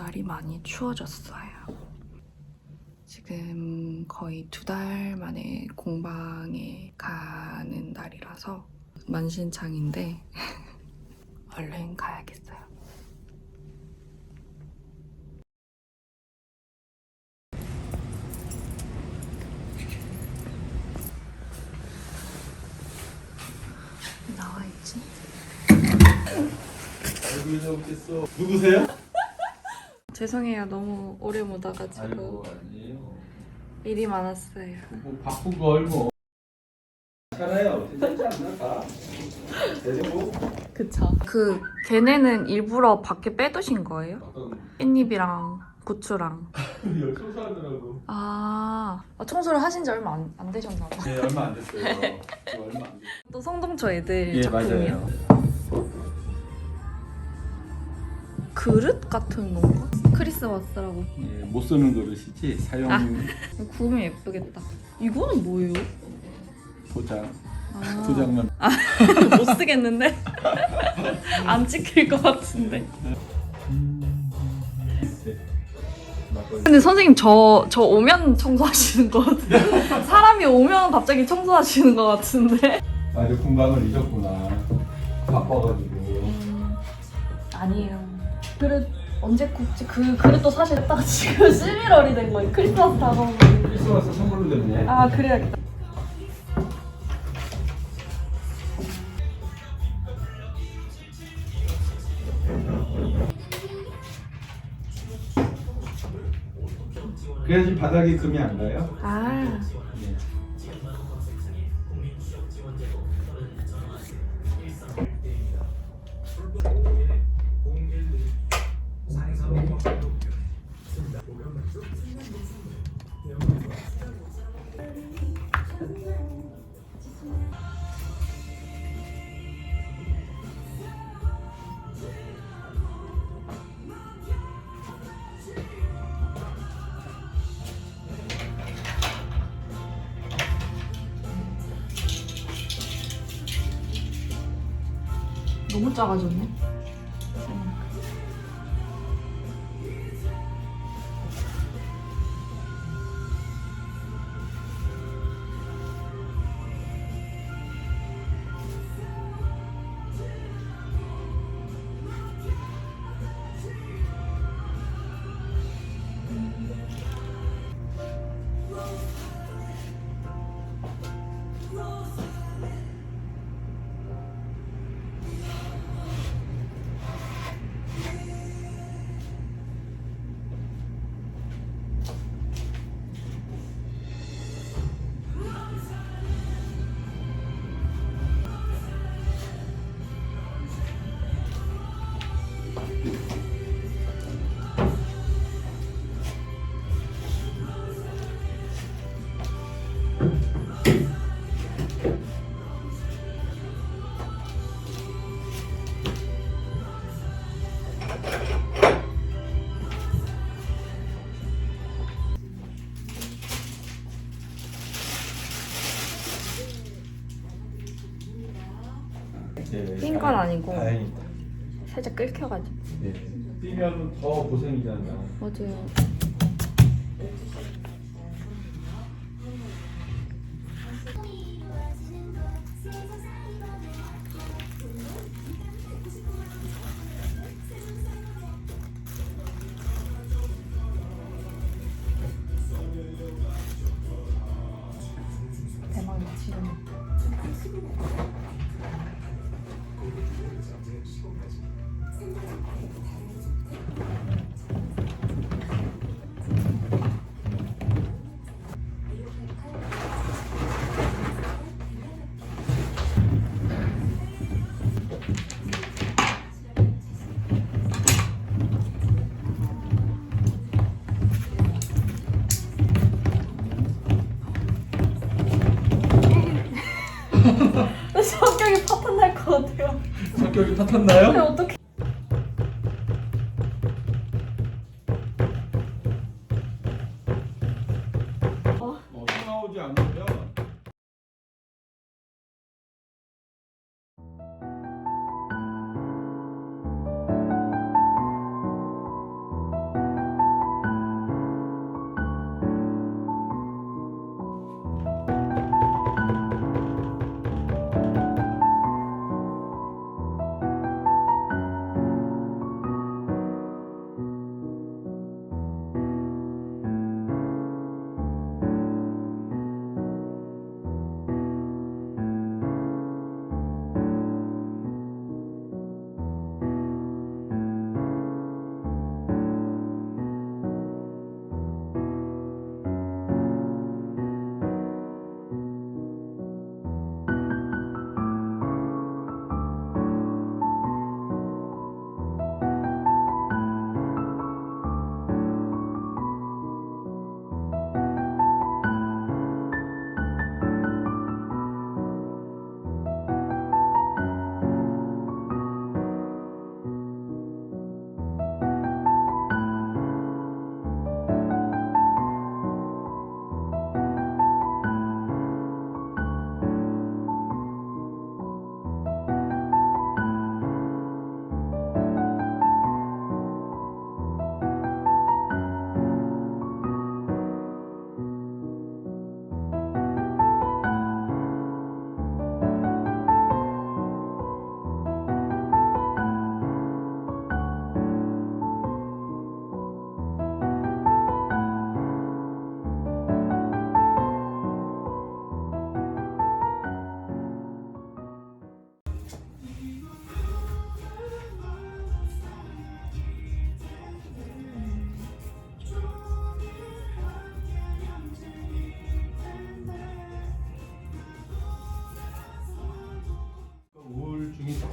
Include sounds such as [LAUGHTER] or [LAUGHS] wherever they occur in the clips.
날이 많이 추워졌어요. 지금 거의 두 달 만에 공방에 가는 날이라서 만신창인데 [LAUGHS] 얼른 가야겠어요. 나와 있지? 누구세요? 죄송해요. 너무 오래 못 와가지고 아이고 아니에요. 일이 많았어요. 뭐 바쁜 걸 뭐. 괜찮아요. 괜찮지 않나 다. 대리고 그쵸. 그 걔네는 일부러 밖에 빼두신 거예요? 깻잎이랑 고추랑. [LAUGHS] 열 청소하느라고. 아, 아, 청소를 하신 지 얼마 안, 안 되셨나 봐. 네 얼마 안 됐어요. 얼마 안 됐어요. 또 성동초 애들 예 작품이요. 맞아요. 그릇 같은 건가? 크리스마스라고. 예, 못 쓰는 그릇이지 사용 아. 구우면 예쁘겠다. 이거는 뭐예요? 포장 아, 포장만. [LAUGHS] 못 쓰겠는데? [LAUGHS] 안 찍힐 것 같은데. 근데 선생님 저, 저 오면 청소하시는 것 같아요. 사람이 오면 갑자기 청소하시는 것 같은데. 아 이제 공방을 잊었구나. 바빠가지고. 음, 아니에요. 그릇 언제 굽지? 그 그릇도 사실 딱 지금 [LAUGHS] 11월이 된 거예요. 크리스마스 다가오고. 크리스마스 선물로 됐네. 아 그래야겠다. 그래야지 바닥에 금이 안 가요. 아 너무 작아졌네. 끓여가지고. 예. 뛰면 더 고생이잖아. 맞아요. 파탄 날 것 같아요. 성격이 파탄나요? 근데 어떻게?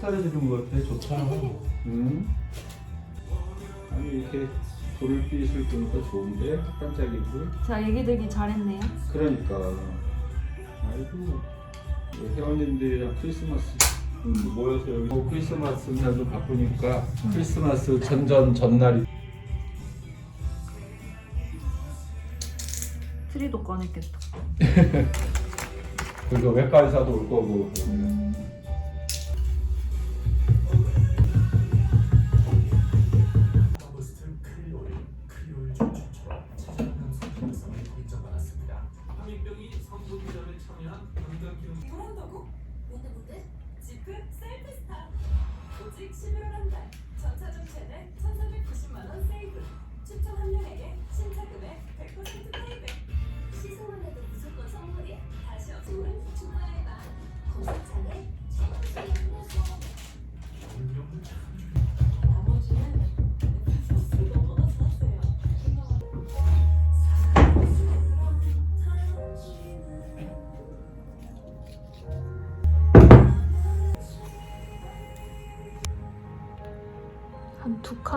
차려주는 것 같아. 좋다. 응. 아니 이렇게 불빛을 보니까 좋은데 반짝이고. 자 얘기 들기 잘했네요. 그러니까. 아이고 우리 회원님들이랑 크리스마스 모여서 여기 뭐 크리스마스 날도 바쁘니까 크리스마스 전전 전날이 트리도 꺼냈겠다. [LAUGHS] 그리고 외과 의사도 올 거고. 버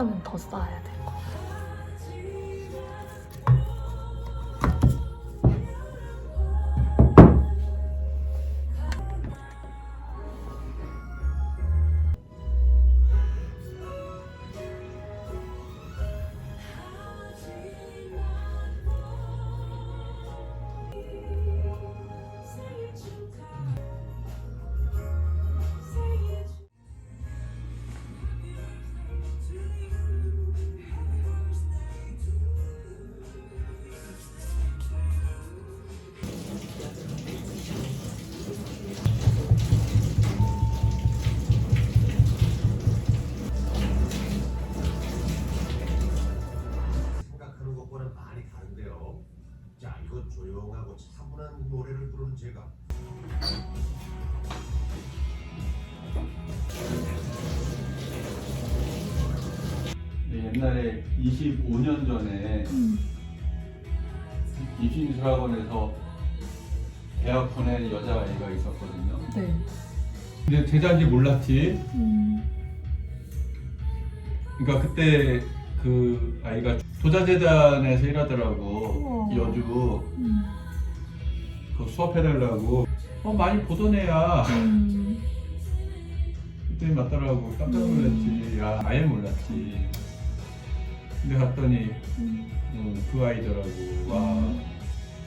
칸은 더 쌓아야 될 25년 전에 입시미술학원에서 대학 보낸 여자아이가 있었거든요. 네. 근데 제자인지 몰랐지. 음. 그러니까 그때 그 아이가 도자재단에서 일하더라고. 우와. 여주 음. 그 수업해달라고. 어, 많이 보던 애야. 음. 그때 맞더라고. 깜짝 놀랐지. 야, 아예 몰랐지. 근데 갔더니 음. 어, 그 아이더라고. 와, 음.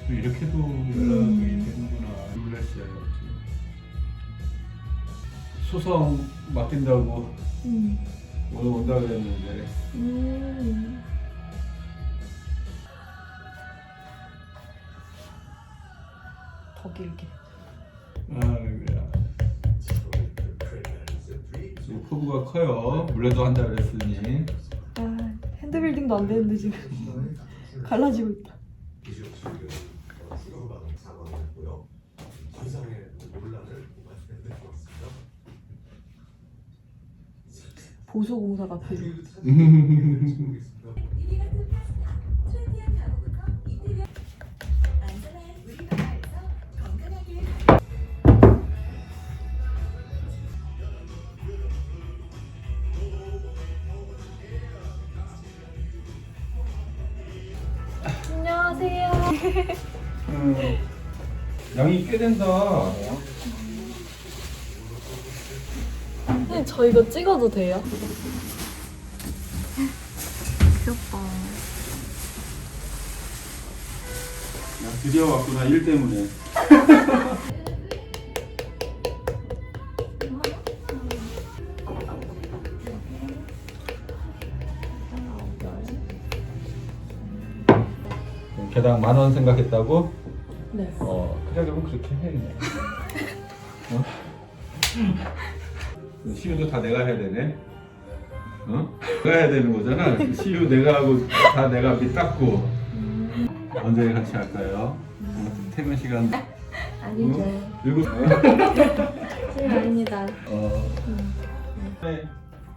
또 이렇게도 연락이 음. 되는구나. 놀랐어요. 소송 맡긴다고 음. 오늘 온다 그랬는데 음. 더 길게. 아이고야 지금 포부가 커요 물레도 한다 그랬으니 아 핸드빌딩도 안 되는데 지금 [LAUGHS] 갈라지고 있다. 기술실을 추가받 [LAUGHS] 안녕하세요. 음, 양이 꽤 된다 선생님 저 이거 찍어도 돼요? 귀엽다. 야, 드디어 왔구나 일 때문에 [LAUGHS] 개당 만 원 생각했다고? 네. 어, 그래 그러면 그렇게 해 그냥. 어? [LAUGHS] 시유도 다 내가 해야 되네. 어? 내가 해야 되는 거잖아. 시유 내가 하고 다 내가 밑 닦고. 언제 같이 할까요? 어, 퇴근 시간. [LAUGHS] 아니죠. 일곱. [LAUGHS] 네, 아닙니다. 어. 네.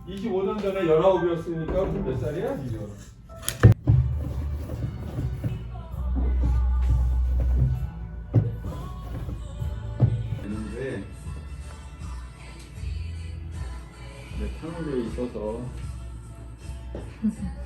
25년 전에 19이었으니까 무슨 몇 살이야 지금? 하는 데 있어서. [LAUGHS]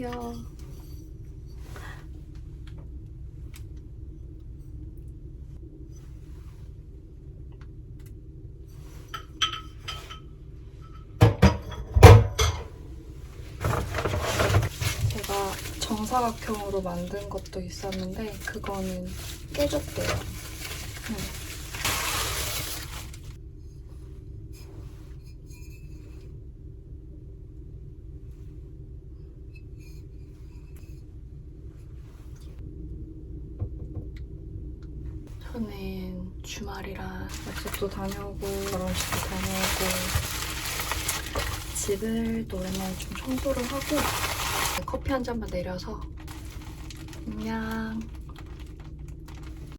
귀여워. 제가 정사각형으로 만든 것도 있었는데 그거는 깨졌대요. 주말이라 약속도 다녀오고 결혼식도 다녀오고 집을 노래만 좀 청소를 하고 커피 한 잔만 내려서 안녕